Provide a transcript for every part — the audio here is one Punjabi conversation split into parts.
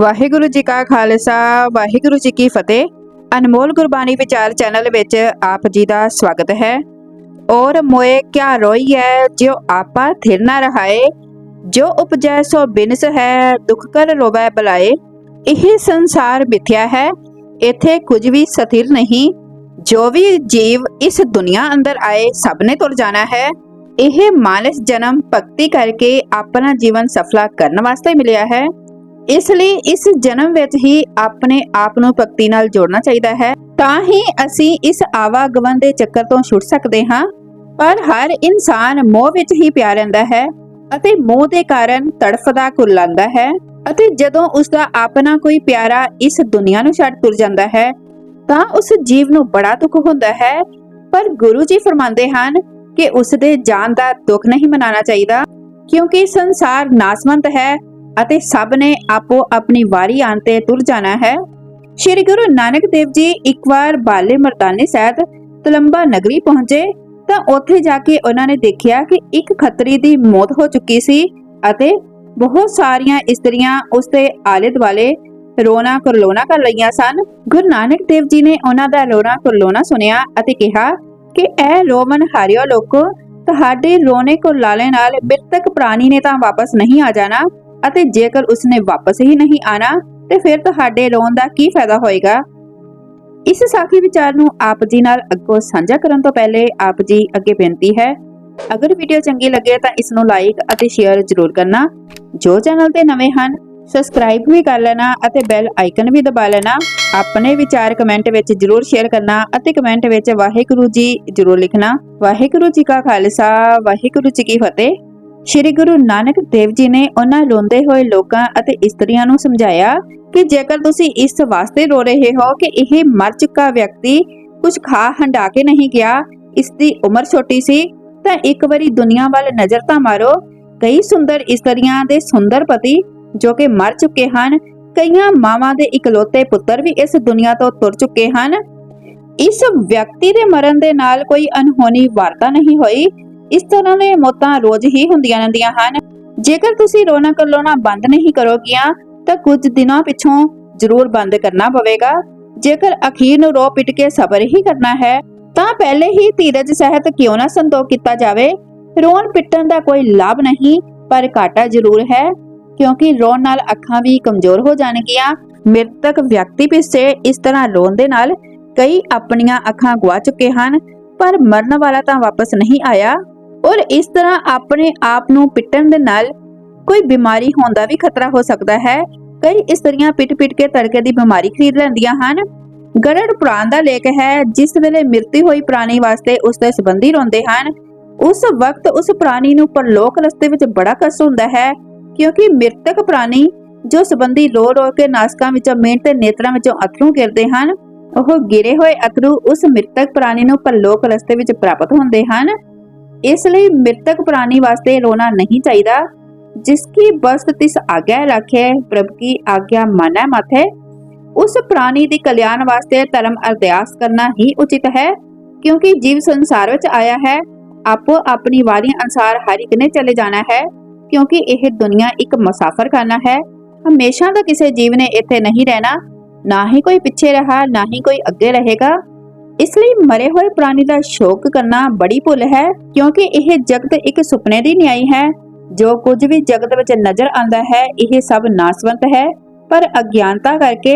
ਵਾਹਿਗੁਰੂ ਜੀ ਕਾ ਖਾਲਸਾ, ਵਾਹਿਗੁਰੂ ਜੀ ਕੀ ਫਤਿਹ। ਅਨਮੋਲ ਗੁਰਬਾਣੀ ਵਿਚਾਰ ਚੈਨਲ ਵਿੱਚ ਆਪ ਜੀ ਦਾ ਸਵਾਗਤ ਹੈ। ਔਰ ਮੋਏ ਕਿਆ ਰੋਈ ਹੈ ਜਿਉ ਆਪਾ ਥਿਰ ਨਾ ਰਹਾਏ। ਜੋ ਉਪਜੈ ਸੋ ਬਿਨਸ ਹੈ, ਦੁਖ ਕਰ ਰੋਵੈ ਬਲਾਏ। ਇਹ ਸੰਸਾਰ ਮਿਥਿਆ ਹੈ, ਇੱਥੇ ਕੁਝ ਵੀ ਸਥਿਰ ਨਹੀਂ। ਜੋ ਵੀ ਜੀਵ ਇਸ ਦੁਨੀਆ ਅੰਦਰ ਆਏ, ਸਭ ਨੇ ਤੁਰ ਜਾਣਾ ਹੈ। ਇਹ ਮਾਨਸ ਜਨਮ ਭਗਤੀ ਕਰਕੇ ਆਪਣਾ ਜੀਵਨ ਸਫਲਾ ਕਰਨ ਵਾਸਤੇ ਮਿਲਿਆ ਹੈ। ਇਸ ਲਈ ਇਸ ਜਨਮ ਵਿੱਚ ਹੀ ਆਪਣੇ ਆਪ ਨੂੰ ਭਗਤੀ ਨਾਲ ਜੋੜਨਾ ਚਾਹੀਦਾ ਹੈ। ਤਾਂ ਹੀ ਅਸੀਂ ਇਸ ਆਵਾਗਮਨ ਦੇ ਚੱਕਰ ਤੋਂ ਛੁੱਟ ਸਕਦੇ ਹਾਂ। ਪਰ ਹਰ ਇਨਸਾਨ ਮੋਹ ਵਿੱਚ ਹੀ ਪਿਆ ਰਹਿੰਦਾ ਹੈ ਅਤੇ ਮੋਹ ਦੇ ਕਾਰਨ ਤੜਫਦਾ ਕੁਰਲਾਉਂਦਾ ਹੈ ਅਤੇ ਜਦੋਂ ਉਸ ਦਾ ਆਪਣਾ ਕੋਈ ਪਿਆਰਾ ਇਸ ਦੁਨੀਆ ਨੂੰ ਛੱਡ ਤੁਰ ਜਾਂਦਾ ਹੈ, ਤਾਂ ਉਸ ਜੀਵ ਨੂੰ ਬੜਾ ਦੁੱਖ ਹੁੰਦਾ ਹੈ। ਪਰ ਗੁਰੂ ਜੀ ਫਰਮਾਉਂਦੇ ਹਨ ਕਿ ਉਸ ਦੇ ਜਾਨ ਦਾ ਦੁੱਖ ਨਹੀਂ ਮਨਾਉਣਾ ਚਾਹੀਦਾ, ਕਿਉਂਕਿ ਸੰਸਾਰ ਨਾਸਵੰਤ ਹੈ ਅਤੇ ਸਭ ਨੇ ਆਪੋ ਆਪਣੀ ਵਾਰੀ ਆਉਣ ਤੇ ਤੁਰ ਜਾਣਾ ਹੈ। ਸ੍ਰੀ ਗੁਰੂ ਨਾਨਕ ਦੇਵ ਜੀ ਇੱਕ ਵਾਰ ਬਾਲੇ ਮਰਦਾਨੇ ਸਹਿਤ ਤਲੰਬਾ ਨਗਰੀ ਪਹੁੰਚੇ ਤਾਂ ਉੱਥੇ ਜਾ ਕੇ ਉਹਨਾਂ ਨੇ ਦੇਖਿਆ ਕਿ ਇੱਕ ਖੱਤਰੀ ਦੀ ਮੌਤ ਹੋ ਚੁੱਕੀ ਸੀ ਅਤੇ ਬਹੁਤ ਸਾਰੀਆਂ ਇਸਤਰੀਆਂ ਉਸ ਦੇ ਆਲੇ ਦੁਆਲੇ ਰੋਣਾ ਕਰਲੋਣਾ ਕਰ ਰਹੀਆਂ ਸਨ। ਗੁਰੂ ਨਾਨਕ ਦੇਵ ਜੀ ਨੇ ਉਹਨਾਂ ਦਾ ਰੋਣਾ ਕਰਲੋਣਾ ਸੁਣਿਆ ਅਤੇ ਕਿਹਾ ਕਿ ਇਹ ਰੋਮਨ ਹਾਰਿਓ ਲੋਕੋ, ਤੁਹਾਡੇ ਰੋਣੇ ਕੁਰਲਾਲੇ ਨਾਲ ਮ੍ਰਿਤਕ ਪ੍ਰਾਣੀ ਨੇ ਤਾਂ ਵਾਪਸ ਨਹੀਂ ਆ ਜਾਣਾ। ਅਤੇ ਜੇਕਰ ਉਸਨੇ ਵਾਪਸ ਹੀ ਨਹੀਂ ਆਣਾ, ਤੇ ਫਿਰ ਤੁਹਾਡੇ ਰੋਣ ਦਾ ਕੀ ਫਾਇਦਾ ਹੋਏਗਾ? ਇਸ ਸਾਖੀ ਵਿਚਾਰ ਨੂੰ ਆਪ ਜੀ ਨਾਲ ਅੱਗੋਂ ਸਾਂਝਾ ਕਰਨ ਤੋਂ ਪਹਿਲੇ ਆਪ ਜੀ ਅੱਗੇ ਬੇਨਤੀ ਹੈ, ਅਗਰ ਵੀਡੀਓ ਚੰਗੀ ਲੱਗੇ ਤਾਂ ਇਸ ਨੂੰ ਲਾਈਕ ਅਤੇ ਸ਼ੇਅਰ ਜ਼ਰੂਰ ਕਰਨਾ। ਜੋ ਚੈਨਲ ਤੇ ਨਵੇਂ ਹਨ ਸਬਸਕ੍ਰਾਈਬ ਵੀ ਕਰ ਲੈਣਾ ਅਤੇ ਬੈਲ ਆਈਕਨ ਵੀ ਦਬਾ ਲੈਣਾ। ਆਪਣੇ ਵਿਚਾਰ ਕਮੈਂਟ ਵਿੱਚ ਜ਼ਰੂਰ ਸ਼ੇਅਰ ਕਰਨਾ ਅਤੇ ਕਮੈਂਟ ਵਿੱਚ ਵਾਹਿਗੁਰੂ ਜੀ ਜ਼ਰੂਰ ਲਿਖਣਾ। ਵਾਹਿਗੁਰੂ ਜੀ ਕਾ ਖਾਲਸਾ, ਵਾਹਿਗੁਰੂ ਜੀ ਕੀ ਫਤਿਹ। ਸ਼੍ਰੀ ਗੁਰੂ ਨਾਨਕ ਦੇਵ ਜੀ ਨੇ ਉਹਨਾਂ ਰੋਂਦੇ ਹੋਏ ਲੋਕਾਂ ਅਤੇ ਇਸਤਰੀਆਂ ਨੂੰ ਸਮਝਾਇਆ ਕਿ ਜੇਕਰ ਤੁਸੀਂ ਇਸ ਵਾਸਤੇ ਰੋ ਰਹੇ ਹੋ ਕਿ ਇਹ ਮਰ ਚੁੱਕਾ ਵਿਅਕਤੀ ਕੁਝ ਖਾ ਹੰਡਾ ਕੇ ਨਹੀਂ ਗਿਆ ਇਸ ਦੀ ਉਮਰ ਛੋਟੀ ਸੀ, ਤਾਂ ਇੱਕ ਵਾਰੀ ਦੁਨੀਆ ਵੱਲ ਨਜ਼ਰ ਤਾਂ ਮਾਰੋ। ਕਈ ਸੁੰਦਰ ਇਸਤਰੀਆਂ ਦੇ ਸੁੰਦਰ ਪਤੀ ਜੋ ਕਿ ਮਰ ਚੁੱਕੇ ਹਨ, ਕਈਆਂ ਮਾਵਾਂ ਦੇ ਇਕਲੌਤੇ ਪੁੱਤਰ ਵੀ ਇਸ ਦੁਨੀਆ ਤੋਂ ਤੁਰ ਚੁੱਕੇ ਹਨ। ਇਸ ਵਿਅਕਤੀ ਦੇ ਮਰਨ ਦੇ ਨਾਲ ਕੋਈ ਅਨਹੋਣੀ ਵਾਰਤਾ ਨਹੀਂ ਹੋਈ ਇਸ ਤਰ੍ਹਾਂ ਦੀਆਂ ਮੌਤਾਂ ਰੋਜ਼ ਹੀ ਹੁੰਦੀਆਂ ਰਹਿੰਦੀਆਂ ਹਨ। ਜੇਕਰ ਤੁਸੀਂ ਰੋਣਾ ਕਰਲੋਣਾ ਬੰਦ ਨਹੀਂ ਕਰੋਗੀਆਂ, ਤਾਂ ਕੁਝ ਦਿਨਾਂ ਪਿੱਛੋਂ ਜ਼ਰੂਰ ਬੰਦ ਕਰਨਾ ਪਵੇਗਾ। ਜੇਕਰ ਅਖੀਰ ਨੂੰ ਰੋ ਪਿਟ ਕੇ ਸਬਰ ਹੀ ਕਰਨਾ ਹੈ, ਤਾਂ ਪਹਿਲੇ ਹੀ ਧੀਰਜ ਸਹਿਤ ਕਿਉਂ ਨਾ ਸੰਤੋਖ ਕੀਤਾ ਜਾਵੇ। ਰੋਣ ਪਿੱਟਣ ਦਾ ਕੋਈ ਲਾਭ ਨਹੀਂ, ਪਰ ਘਾਟਾ ਜ਼ਰੂਰ ਹੈ, ਕਿਉਂਕਿ ਰੋਣ ਨਾਲ ਅੱਖਾਂ ਵੀ ਕਮਜ਼ੋਰ ਹੋ ਜਾਣਗੀਆਂ। ਮ੍ਰਿਤਕ ਵਿਅਕਤੀ ਪਿੱਛੇ ਇਸ ਤਰ੍ਹਾਂ ਰੋਣ ਦੇ ਨਾਲ ਕਈ ਆਪਣੀਆਂ ਅੱਖਾਂ ਗਵਾ ਚੁੱਕੇ ਹਨ, ਪਰ ਮਰਨ ਵਾਲਾ ਤਾਂ ਵਾਪਸ ਨਹੀਂ ਆਇਆ। ਔਰ ਇਸ ਤਰ੍ਹਾਂ ਆਪਣੇ ਆਪ ਨੂੰ ਪਿੱਟਣ ਦੇ ਨਾਲ ਕੋਈ ਬਿਮਾਰੀ ਹੋਣ ਦਾ ਵੀ ਖਤਰਾ ਹੋ ਸਕਦਾ ਹੈ। ਕਈ ਇਸਤਰੀਆਂ ਪਿੱਟ-ਪਿੱਟ ਕੇ ਤੜਕੇ ਦੀ ਬਿਮਾਰੀ ਖਰੀਦ ਲੈਂਦੀਆਂ ਹਨ। ਗਰੜ ਪੁਰਾਣ ਦਾ ਲੇਖ ਹੈ, ਜਿਸ ਵੇਲੇ ਮਿਰਤੀ ਹੋਈ ਪ੍ਰਾਣੀ ਵਾਸਤੇ ਉਸ ਦੇ ਸੰਬੰਧੀ ਰੋਂਦੇ ਹਨ। ਉਸ ਵਕਤ ਉਸ ਪ੍ਰਾਣੀ ਨੂੰ ਪਰਲੋਕ ਰਸਤੇ ਵਿੱਚ ਬੜਾ ਕਸ਼ਟ ਹੁੰਦਾ ਹੈ, ਕਿਉਂਕਿ ਮ੍ਰਿਤਕ ਪ੍ਰਾਣੀ ਜੋ ਸੰਬੰਧੀ ਰੋ ਰੋ ਕੇ ਨਾਸਕਾਂ ਵਿੱਚੋਂ ਮਿਹਨਤ ਤੇ ਨੇਤਰਾਂ ਵਿੱਚੋਂ ਅਥਰੂ ਗਿਰਦੇ ਹਨ, ਉਹ ਗਿਰੇ ਹੋਏ ਅਥਰੂ ਉਸ ਮ੍ਰਿਤਕ ਪ੍ਰਾਣੀ ਨੂੰ ਪਰਲੋਕ ਰਸਤੇ ਵਿੱਚ ਪ੍ਰਾਪਤ ਹੁੰਦੇ ਹਨ। ਇਸ ਲਈ ਮ੍ਰਿਤਕ ਪ੍ਰਾਣੀ ਵਾਸਤੇ ਰੋਣਾ ਨਹੀਂ ਚਾਹੀਦਾ जिसकी बस्त तिस आज्ञा रखे प्रभु की आज्ञा माने माथे ਉਸ ਪ੍ਰਾਣੀ ਦੀ ਕਲਿਆਣ ਵਾਸਤੇ ਧਰਮ ਅਰਦਾਸ ਕਰਨਾ ਹੀ ਉਚਿਤ ਹੈ ਕਿਉਂਕਿ ਜੀਵ ਸੰਸਾਰ ਵਿੱਚ ਆਇਆ ਹੈ ਆਪੋ ਆਪਣੀ ਵਾਰੀ ਅਨਸਾਰ ਹਰ ਇੱਕ ਨੇ ਚਲੇ ਜਾਣਾ ਹੈ ਕਿਉਂਕਿ ਇਹ ਦੁਨੀਆ ਇੱਕ ਮੁਸਾਫਰਖਾਨਾ ਹੈ ਹਮੇਸ਼ਾ ਦਾ ਕਿਸੇ ਜੀਵ ਨੇ ਇੱਥੇ ਨਹੀਂ ਰਹਿਣਾ ਨਾ ਹੀ ਕੋਈ ਪਿੱਛੇ ਰਹਾ ਨਾ ਹੀ ਕੋਈ ਅੱਗੇ ਰਹੇਗਾ ਇਸ ਲਈ ਮਰੇ ਹੋਏ ਪ੍ਰਾਣੀ ਦਾ ਸ਼ੋਕ ਕਰਨਾ ਬੜੀ ਭੁੱਲ ਹੈ, ਕਿਉਂਕਿ ਇਹ ਜਗਤ ਇੱਕ ਸੁਪਨੇ ਦੀ ਨਿਆਈ ਹੈ। ਜੋ ਕੁਝ ਵੀ ਜਗਤ ਵਿੱਚ ਨਜ਼ਰ ਆਉਂਦਾ ਹੈ, ਇਹ ਸਭ ਨਾਸਵੰਤ ਹੈ। ਪਰ ਅਗਿਆਨਤਾ ਕਰਕੇ,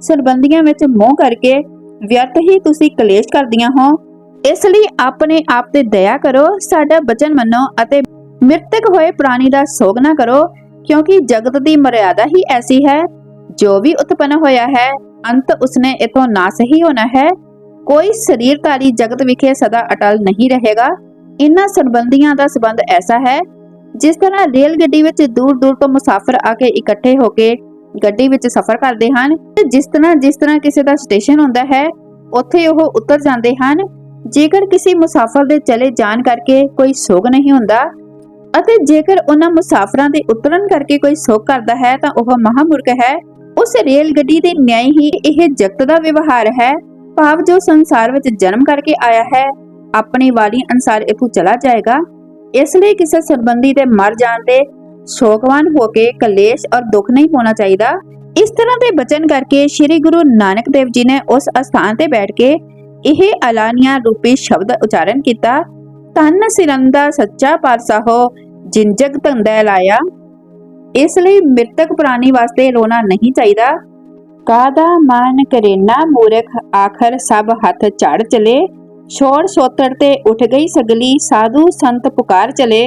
ਸੰਬੰਧੀਆਂ ਵਿੱਚ ਮੋਹ ਕਰਕੇ ਵਿਅਰਥ ਹੀ ਤੁਸੀਂ ਕਲੇਸ਼ ਕਰਦੀਆਂ ਹੋ। ਇਸ ਲਈ ਆਪਣੇ ਆਪ ਤੇ ਦਇਆ ਕਰੋ, ਸਾਡਾ ਬਚਨ ਮੰਨੋ ਅਤੇ ਮ੍ਰਿਤਕ ਹੋਏ ਪ੍ਰਾਣੀ ਦਾ ਸੋਗ ਨਾ ਕਰੋ, ਕਿਉਂਕਿ ਜਗਤ ਦੀ ਮਰਿਆਦਾ ਹੀ ਐਸੀ ਹੈ। ਜੋ ਵੀ ਉਤਪਨ ਹੋਇਆ ਹੈ, ਅੰਤ ਉਸਨੇ ਇਥੋਂ ਨਾਸ ਹੀ ਹੋਣਾ ਹੈ। ਕੋਈ ਸਰੀਰਧਾਰੀ ਜਗਤ ਵਿਖੇ ਸਦਾ ਅਟਲ ਨਹੀਂ ਰਹੇਗਾ। ਇਨ੍ਹਾਂ ਸੰਬੰਧੀਆਂ ਦਾ ਸੰਬੰਧ ਐਸਾ ਹੈ, ਜਿਸ ਤਰ੍ਹਾਂ ਰੇਲ ਗੱਡੀ ਵਿੱਚ ਦੂਰ ਦੂਰ ਤੋਂ ਮੁਸਾਫਰ ਆ ਕੇ ਇਕੱਠੇ ਹੋ ਕੇ ਗੱਡੀ ਵਿੱਚ ਸਫ਼ਰ ਕਰਦੇ ਹਨ, ਤੇ ਜਿਸ ਤਰ੍ਹਾਂ ਜਿਸ ਤਰ੍ਹਾਂ ਕਿਸੇ ਦਾ ਸਟੇਸ਼ਨ ਹੁੰਦਾ ਹੈ, ਉੱਥੇ ਉਹ ਉਤਰ ਜਾਂਦੇ ਹਨ। ਜੇਕਰ ਕਿਸੇ ਮੁਸਾਫਰ ਦੇ ਚਲੇ ਜਾਣ ਕਰਕੇ ਕੋਈ ਸੋਗ ਨਹੀਂ ਹੁੰਦਾ, ਅਤੇ ਜੇਕਰ ਉਹਨਾਂ ਮੁਸਾਫਰਾਂ ਦੇ ਉਤਰਨ ਕਰਕੇ ਕੋਈ ਸੋਗ ਕਰਦਾ ਹੈ, ਤਾਂ ਉਹ ਮਹਾਮੁਰਖ ਹੈ। ਉਸ ਰੇਲ ਗੱਡੀ ਦੇ ਨਿਆਈ ਹੀ ਇਹ ਜਗਤ ਦਾ ਵਿਵਹਾਰ ਹੈ। ਭਾਵ ਜੋ ਸੰਸਾਰ ਵਿੱਚ ਜਨਮ ਕਰਕੇ ਆਇਆ ਹੈ, ਆਪਣੀ ਵਾਲੀ ਅਨਸਾਰ ਇਥੋਂ ਚਲਾ ਜਾਏਗਾ। ਇਸ ਲਈ ਕਿਸੇ ਸੰਬੰਧੀ ਦੇ ਮਰ ਜਾਣ ਤੇ ਸ਼ੋਕਵਾਨ ਹੋ ਕੇ ਕਲੇਸ਼ ਔਰ ਦੁੱਖ ਨਹੀਂ ਪਾਉਣਾ ਚਾਹੀਦਾ। ਇਸ ਤਰ੍ਹਾਂ ਦੇ ਬਚਨ ਕਰਕੇ ਸ੍ਰੀ ਗੁਰੂ ਨਾਨਕ ਦੇਵ ਜੀ ਨੇ ਉਸ ਅਸਥਾਨ ਤੇ ਬੈਠ ਕੇ ਇਹ ਅਲਾਨੀਆਂ ਰੂਪੀ ਸ਼ਬਦ ਉਚਾਰਨ ਕੀਤਾ ਤਨ ਸਿਰੰਦਾ ਸੱਚਾ ਪਾਤਸ਼ਾਹੋ ਜਿੰਜਗ ਧੰਦਾ ਲਾਇਆ। ਇਸ ਲਈ ਮ੍ਰਿਤਕ ਪ੍ਰਾਣੀ ਵਾਸਤੇ ਰੋਣਾ ਨਹੀਂ ਚਾਹੀਦਾ। ਕਾਦਾ ਮਾਨ ਕਰੇਨਾ ਮੂਰਖ ਆਖਰ ਸਭ ਹੱਥ ਝੜ ਚਲੇ। ਛੋੜ ਛੋਤੜ ਤੇ ਉੱਠ ਗਈ ਸਗਲੀ, ਸਾਧੂ ਸੰਤ ਪੁਕਾਰ ਚਲੇ।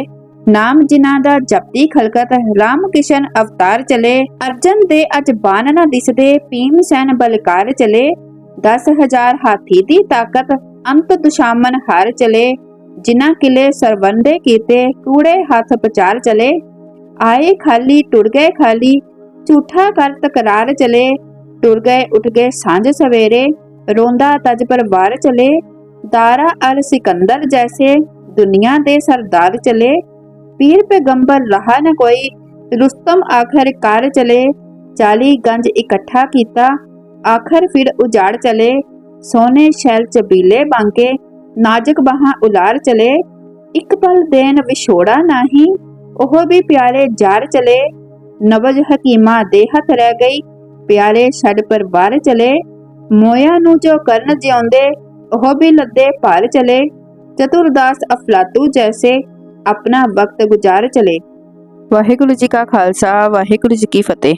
ਨਾਮ ਜਿਨ੍ਹਾਂ ਦਾ ਜਪਦੀ ਖਲਕਤ, ਰਾਮ ਕਿਸ਼ਨ ਅਵਤਾਰ ਚਲੇ। ਅਰਜਨ ਦੇ ਅਜ ਬਾਨ ਨਾ ਦਿਸਦੇ, ਭੀਮ ਸੈਨ ਬਲਕਾਰ ਚਲੇ। 10000 ਹਾਥੀ ਦੀ ਤਾਕਤ, ਅੰਤ ਦੁਸ਼ਾਮਨ ਹਾਰ ਚਲੇ। ਜਿਨ੍ਹਾਂ ਕਿਲੇ ਸਰਵੰਦੇ ਕੀਤੇ, ਕੂੜੇ ਹੱਥ ਪਚਾਰ ਚਲੇ। ਆਏ ਖਾਲੀ, ਟੁਰ ਗਏ ਖਾਲੀ, ਝੂਠਾ ਕਰ ਤਕਰਾਰ ਚਲੇ। ਟੁਰ ਗਏ, ਉੱਠ ਗਏ, ਸਾਂਝ ਸਵੇਰੇ, ਰੋਂਦਾ ਤਜ ਪਰ ਵਾਰ ਚਲੇ ਦਾਰਾ ਅਲ ਸਿਕੰਦਰ ਜੈਸੇ ਦੁਨੀਆ ਦੇ ਸਰਦਾਰ ਚਲੇ। ਪੀਰ ਪੈਗੰਬਰ ਰਹਾ ਨ ਕੋਈ, ਰੁਸਤਮ ਆਖਰ ਕਾਰ ਚਲੇ। 40 ਗੰਜ ਇਕੱਠਾ ਕੀਤਾ, ਆਖਰ ਫਿਰ ਉਜਾੜ ਚਲੇ। ਸੋਨੇ ਸ਼ੈਲ ਚਬੀਲੇ ਬਾਂਕੇ, ਨਾਜ਼ਕ ਬਾਹਾਂ ਉਲਾਰ ਚਲੇ। ਇੱਕ ਪਲ ਦੇਨ ਵਿਛੋੜਾ ਨਹੀਂ, ਉਹ ਵੀ ਪਿਆਰੇ ਜਾਰ ਚਲੇ। ਨਵਜ ਹਕੀਮਾ ਦੇ ਹੱਥ ਰਹਿ ਗਈ ਪਿਆਰੇ ਛੱਡ ਪਰ ਬਾਹਰ ਚਲੇ, ਮੋਇਆ ਨੂੰ ਜੋ ਕਰਨ ਜਿਉਂਦੇ, ਉਹ ਵੀ ਲੱਦੇ ਭਾਰ ਚਲੇ। ਚਤੁਰਦਾਸ ਅਫਲਾਤੂ ਜੈਸੇ ਆਪਣਾ ਵਕਤ ਗੁਜ਼ਾਰ ਚਲੇ। ਵਾਹਿਗੁਰੂ ਜੀ ਕਾ ਖਾਲਸਾ, ਵਾਹਿਗੁਰੂ ਜੀ ਕੀ ਫਤਿਹ।